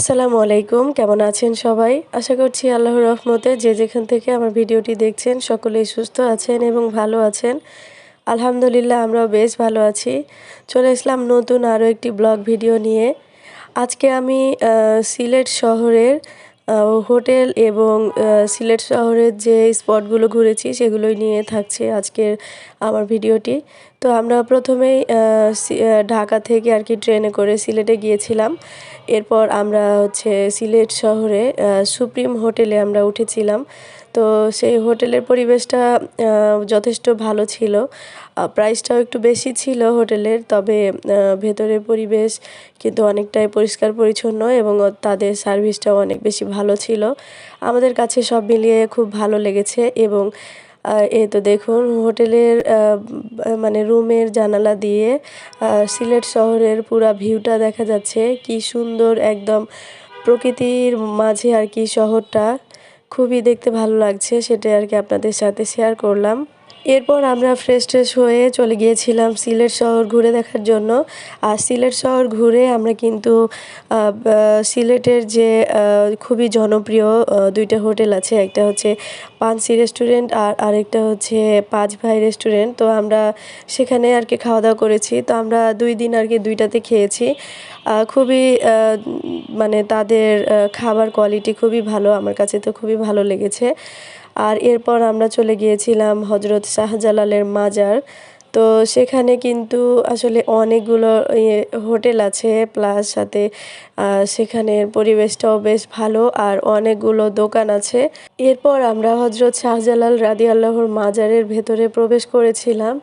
আসসালামু আলাইকুম, কেমন আছেন সবাই? আশা করছি আল্লাহর রহমতে যে যেখান থেকে আমার ভিডিওটি দেখছেন সকলেই সুস্থ আছেন এবং ভালো আছেন। আলহামদুলিল্লাহ আমরাও বেশ ভালো আছি। চলে আসলাম নতুন আরও একটি ব্লগ ভিডিও নিয়ে। আজকে আমি সিলেট শহরের হোটেল এবং সিলেট শহরের যে স্পটগুলো ঘুরেছি সেগুলোই নিয়ে থাকছে আজকের আমার ভিডিওটি। তো আমরা প্রথমেই ঢাকা থেকে আর কি ট্রেনে করে সিলেটে গিয়েছিলাম। এরপর আমরা হচ্ছে সিলেট শহরে সুপ্রিম হোটেলে আমরা উঠেছিলাম। তো সেই হোটেলের পরিবেশটা যথেষ্ট ভালো ছিল। প্রাইসটাও একটু বেশি ছিল হোটেলের, তবে ভেতরের পরিবেশ কিন্তু অনেকটাই পরিষ্কার পরিচ্ছন্ন এবং তাদের সার্ভিসটাও অনেক বেশি ভালো ছিল। আমাদের কাছে সব মিলিয়ে খুব ভালো লেগেছে এবং এই তো দেখুন, হোটেলের মানে রুমের জানালা দিয়ে সিলেট শহরের পুরা ভিউটা দেখা যাচ্ছে। কি সুন্দর একদম প্রকৃতির মাঝে আর কি শহরটা। খুবই দেখতে ভালো লাগছে সেটা আর কি আপনাদের সাথে শেয়ার করলাম। এরপর আমরা ফ্রেশ ট্রেশ হয়ে চলে গিয়েছিলাম সিলেট শহর ঘুরে দেখার জন্য। আর সিলেট শহর ঘুরে আমরা কিন্তু সিলেটের যে খুবই জনপ্রিয় দুইটা হোটেল আছে। একটা হচ্ছে পানসি রেস্টুরেন্ট আর আরেকটা হচ্ছে পাঁচ ভাই রেস্টুরেন্ট। তো আমরা সেখানে আর কি খাওয়া দাওয়া করেছি। তো আমরা দুই দিন আর কি দুইটাতে খেয়েছি। খুবই মানে তাদের খাবার কোয়ালিটি খুবই ভালো। আমার কাছে তো খুবই ভালো লেগেছে। আর এরপর আমরা চলে গিয়েছিলাম হজরত শাহজালালের মাজার। তো সেখানে কিন্তু আসলে অনেকগুলো ইয়ে হোটেল আছে, প্লাস সাথে সেখানের পরিবেশটাও বেশ ভালো আর অনেকগুলো দোকান আছে। এরপর আমরা হজরত শাহজালাল রাদি আল্লাহর মাজারের ভেতরে প্রবেশ করেছিলাম।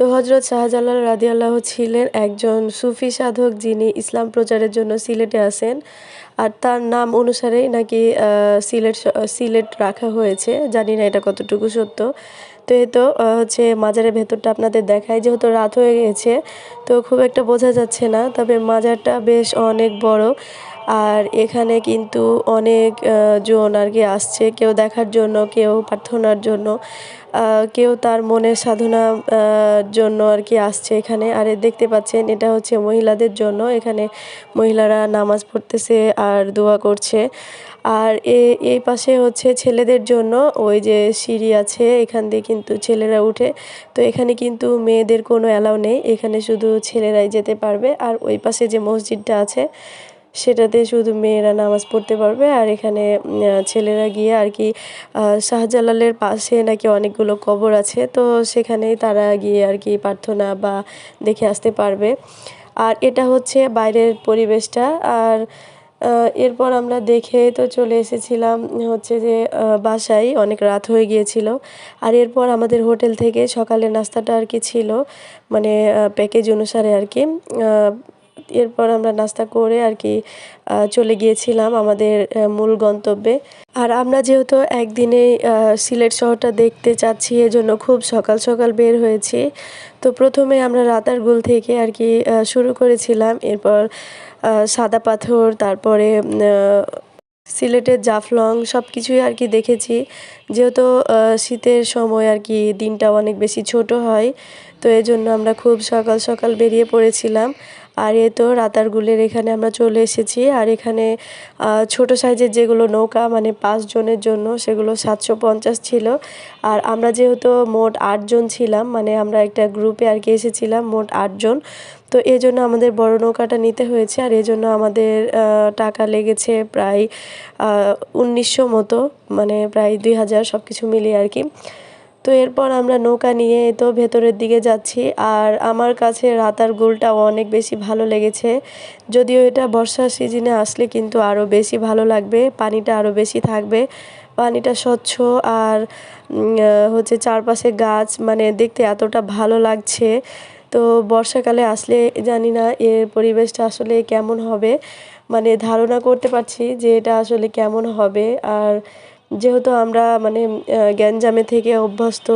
তো হজরত শাহজালাল রাদি আল্লাহ ছিলেন একজন সুফি সাধক যিনি ইসলাম প্রচারের জন্য সিলেটে আসেন। আর তার নাম অনুসারেই নাকি সিলেট সিলেট রাখা হয়েছে। জানি না এটা কতটুকু সত্য। তো এ তো হচ্ছে মাজারের ভেতরটা আপনাদের দেখায় যেহেতু রাত হয়ে গেছে, তো খুব একটা বোঝা যাচ্ছে না। তবে মাজারটা বেশ অনেক বড়। আর এখানে কিন্তু অনেক জন আর কি আসছে। কেউ দেখার জন্য, কেউ প্রার্থনার জন্য। কেউ তার মনের সাধনা জন্য আর কি আসছে এখানে। আর দেখতে পাচ্ছেন, এটা হচ্ছে মহিলাদের জন্য। এখানে মহিলারা নামাজ পড়তেছে আর দোয়া করছে। আর এই পাশে হচ্ছে ছেলেদের জন্য ওই যে সিঁড়ি আছে, এখান দিয়ে কিন্তু ছেলেরা উঠে। তো এখানে কিন্তু মেয়েদের কোনো অ্যালাউ নেই। এখানে শুধু ছেলেরাই যেতে পারবে। আর ওই পাশে যে মসজিদটা আছে সেটাতে শুধু মেয়েরা নামাজ পড়তে পারবে আর এখানে ছেলেরা গিয়ে আর কি শাহজালালের পাশে নাকি অনেকগুলো কবর আছে। তো সেখানেই তারা গিয়ে আর কি প্রার্থনা বা দেখে আসতে পারবে। আর এটা হচ্ছে বাইরের পরিবেশটা। আর এরপর আমরা দেখে তো চলে এসেছিলাম হচ্ছে যে বাসায় অনেক রাত হয়ে গিয়েছিল। আর এরপর আমাদের হোটেল থেকে সকালে নাস্তাটা আর কি ছিল। মানে প্যাকেজ অনুসারে আর কি এরপর আমরা নাস্তা করে আর কি চলে গিয়েছিলাম আমাদের মূল গন্তব্যে। আর আমরা যেহেতু একদিনে সিলেট শহরটা দেখতে চাচ্ছি, এজন্য খুব সকাল সকাল বের হয়েছি। তো প্রথমে আমরা রাতারগুল থেকে আর কি শুরু করেছিলাম। এরপর সাদা পাথর, তারপরে সিলেটের জাফলং সব কিছুই আর কি দেখেছি। যেহেতু শীতের সময় আর কি দিনটা অনেক বেশি ছোট হয়, তো এজন্য আমরা খুব সকাল সকাল বেরিয়ে পড়েছিলাম। আর এ তো রাতারগুলের এখানে আমরা চলে এসেছি। আর এখানে ছোট সাইজের যেগুলো নৌকা মানে পাঁচ জনের জন্য, সেগুলো সাতশো পঞ্চাশ ছিল। আর আমরা যেহেতু মোট আটজন ছিলাম মানে আমরা একটা গ্রুপে আর কি এসেছিলাম, মোট আটজন তো এই জন্য আমাদের বড় নৌকাটা নিতে হয়েছে। আর এই জন্য আমাদের টাকা লেগেছে প্রায় উনিশশো মতো মানে প্রায় দুই হাজার সব কিছু মিলিয়ে আর কি। তো এরপর আমরা নৌকা নিয়ে তো ভেতরের দিকে যাচ্ছি, আর আমার কাছে রাতার গোলটা অনেক বেশি ভালো লেগেছে। যদিও এটা বর্ষার সিজনে আসলে কিন্তু আরও বেশি ভালো লাগবে, পানিটা আরও বেশি থাকবে, পানিটা স্বচ্ছ আর হচ্ছে চারপাশে গাছ মানে দেখতে এতটা ভালো লাগছে। তো বর্ষাকালে আসলে জানি না এর পরিবেশটা আসলে কেমন হবে মানে ধারণা করতে পারছি যে এটা আসলে কেমন হবে, আর যেহেতু আমরা মানে গ্যাঞ্জামে থেকে অভ্যস্ত,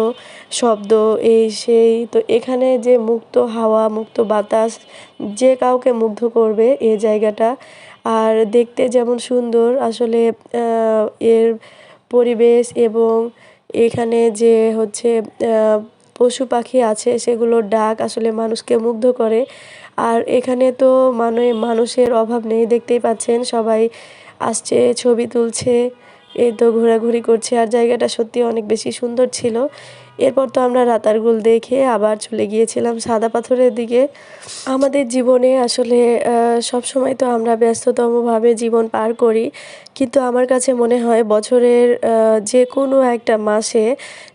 শব্দ, এই, সেই, তো এখানে যে মুক্ত হাওয়া, মুক্ত বাতাস যে কাউকে মুগ্ধ করবে এ জায়গাটা। আর দেখতে যেমন সুন্দর, আসলে এর পরিবেশ এবং এখানে যে হচ্ছে পশু পাখি আছে, সেগুলোর ডাক আসলে মানুষকে মুগ্ধ করে। আর এখানে তো মানে মানুষের অভাব নেই, দেখতেই পাচ্ছেন, সবাই আসছে, ছবি তুলছে। এই তো ঘোরাঘুরি করছে আর জায়গাটা সত্যি অনেক বেশি সুন্দর ছিল। এরপর তো আমরা রাতারগুল দেখে আবার চলে গিয়েছিলাম সাদা পাথরের দিকে। আমাদের জীবনে আসলে সব সময় তো আমরা ব্যস্ততমভাবে জীবন পার করি। কিন্তু আমার কাছে মনে হয় বছরের যে কোনো একটা মাসে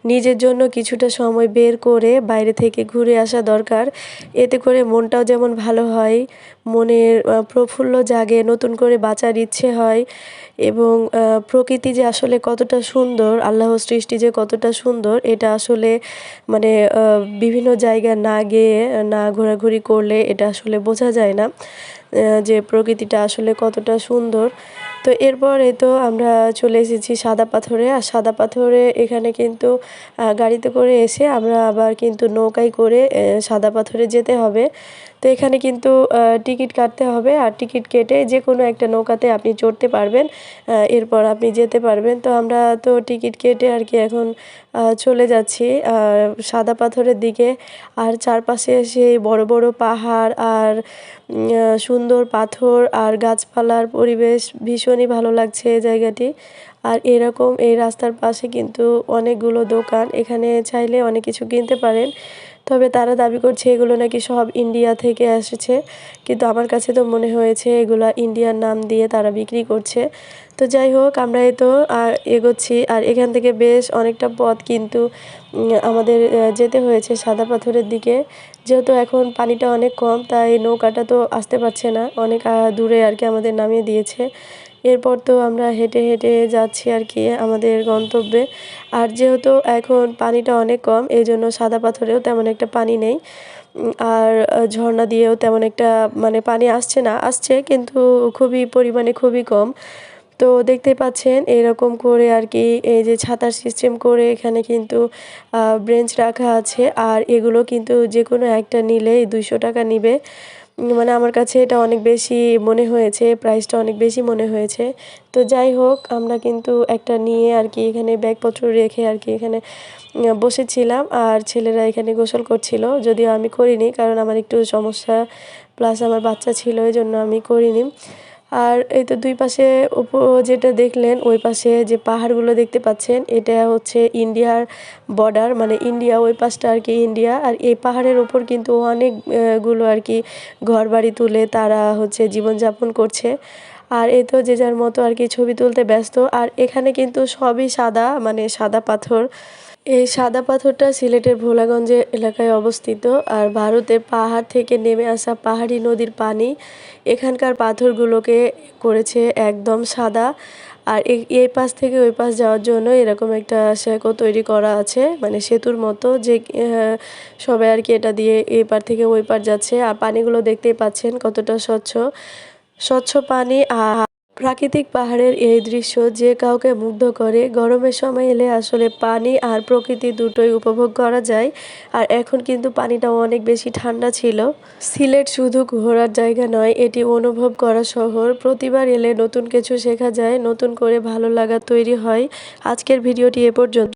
নিজের জন্য কিছুটা সময় বের করে বাইরে থেকে ঘুরে আসা দরকার। এতে করে মনটাও যেমন ভালো হয় মনের প্রফুল্ল জাগে, নতুন করে বাঁচার ইচ্ছে হয় এবং প্রকৃতি যে আসলে কতটা সুন্দর আল্লাহর সৃষ্টি যে কতটা সুন্দর, এটা আসলে মানে বিভিন্ন জায়গা না গিয়ে, না ঘোরাঘুরি করলে এটা আসলে বোঝা যায় না যে প্রকৃতিটা আসলে কতটা সুন্দর। তো এরপরে তো আমরা চলে এসেছি সাদা পাথরে, আর সাদা পাথরে এখানে কিন্তু গাড়িতে করে এসে আমরা আবার কিন্তু নৌকায় করে সাদা পাথরে যেতে হবে। তো এখানে কিন্তু টিকিট কাটতে হবে আর টিকিট কেটে যে কোনো একটা নৌকাতে আপনি চড়তে পারবেন এরপর আপনি যেতে পারবেন। তো আমরা তো টিকিট কেটে আর কি এখন চলে যাচ্ছি সাদা পাথরের দিকে। আর চারপাশে সেই বড় বড় পাহাড় আর সুন্দর পাথর আর গাছপালার পরিবেশ ভীষণই ভালো লাগছে এই জায়গাটি। আর এরকম এই রাস্তার পাশে কিন্তু অনেকগুলো দোকান। এখানে চাইলে অনেক কিছু কিনতে পারেন। তবে তারা দাবি করছে এগুলো নাকি সব ইন্ডিয়া থেকে এসেছে। কিন্তু আমার কাছে তো মনে হয়েছে এগুলো ইন্ডিয়ার নাম দিয়ে তারা বিক্রি করছে। তো যাই হোক, আমরা এই তো এগোচ্ছি। আর এখান থেকে বেশ অনেকটা পথ কিন্তু আমাদের যেতে হয়েছে সাদা পাথরের দিকে। যেহেতু এখন পানিটা অনেক কম, তাই নৌকাটা তো আসতে পারছে না। অনেক দূরে আর কি আমাদের নামিয়ে দিয়েছে। এরপর তো আমরা হেঁটে হেঁটে যাচ্ছি আর কি আমাদের গন্তব্যে। আর যেহেতু এখন পানিটা অনেক কম এই জন্য সাদা পাথরেও তেমন একটা পানি নেই। আর ঝর্ণা দিয়েও তেমন একটা মানে পানি আসছে না, আসছে কিন্তু খুবই পরিমাণে খুবই কম। তো দেখতে পাচ্ছেন এরকম করে আর কি এই যে ছাতার সিস্টেম করে এখানে কিন্তু ব্রেঞ্চ রাখা আছে। আর এগুলো কিন্তু যে কোনো একটা নিলেই দুইশো টাকা নিবে। মানে আমার কাছে এটা অনেক বেশি মনে হয়েছে প্রাইসটা অনেক বেশি মনে হয়েছে। তো যাই হোক, আমরা কিন্তু একটা নিয়ে আর কি এখানে ব্যাগপত্র রেখে আর কি এখানে বসেছিলাম। আর ছেলেরা এখানে গোসল করছিল। যদিও আমি করিনি, কারণ আমার একটু সমস্যা প্লাস আমার বাচ্চা ছিল এই জন্য আমি করিনি। আর এই তো দুই পাশে যেটা দেখলেন, ওই পাশে যে পাহাড়গুলো দেখতে পাচ্ছেন, এটা হচ্ছে ইন্ডিয়ার বর্ডার মানে ইন্ডিয়া, ওই পাশটা আর কি ইন্ডিয়া। আর এই পাহাড়ের ওপর কিন্তু অনেকগুলো আর কি ঘর বাড়ি তুলে তারা হচ্ছে জীবনযাপন করছে। আর এই তো যে যার মতো আর কি ছবি তুলতে ব্যস্ত। আর এখানে কিন্তু সবই সাদা মানে সাদা পাথর। এই সাদা পাথরটা সিলেটের ভোলাগঞ্জে এলাকায় অবস্থিত আর ভারতের পাহাড় থেকে নেমে আসা পাহাড়ি নদীর পানি এখানকার পাথরগুলোকে করেছে একদম সাদা। আর এই পাশ থেকে ওই পাশ যাওয়ার জন্য এরকম একটা সেকো তৈরি করা আছে মানে সেতুর মতো যে সবাই আর কি এটা দিয়ে এই পার থেকে ওই পার যাচ্ছে। আর পানিগুলো দেখতেই পাচ্ছেন কতটা স্বচ্ছ। স্বচ্ছ পানি আর প্রাকৃতিক পাহাড়ের এই দৃশ্য যে কাউকে মুগ্ধ করে, গরমের সময় এলে আসলে পানি আর প্রকৃতি দুটোই উপভোগ করা যায়। আর এখন কিন্তু পানিটাও অনেক বেশি ঠান্ডা ছিল। সিলেট শুধু ঘোরার জায়গা নয়, এটি অনুভব করা শহর। প্রতিবার এলে নতুন কিছু শেখা যায়, নতুন করে ভালো লাগা তৈরি হয়। আজকের ভিডিওটি এ পর্যন্ত।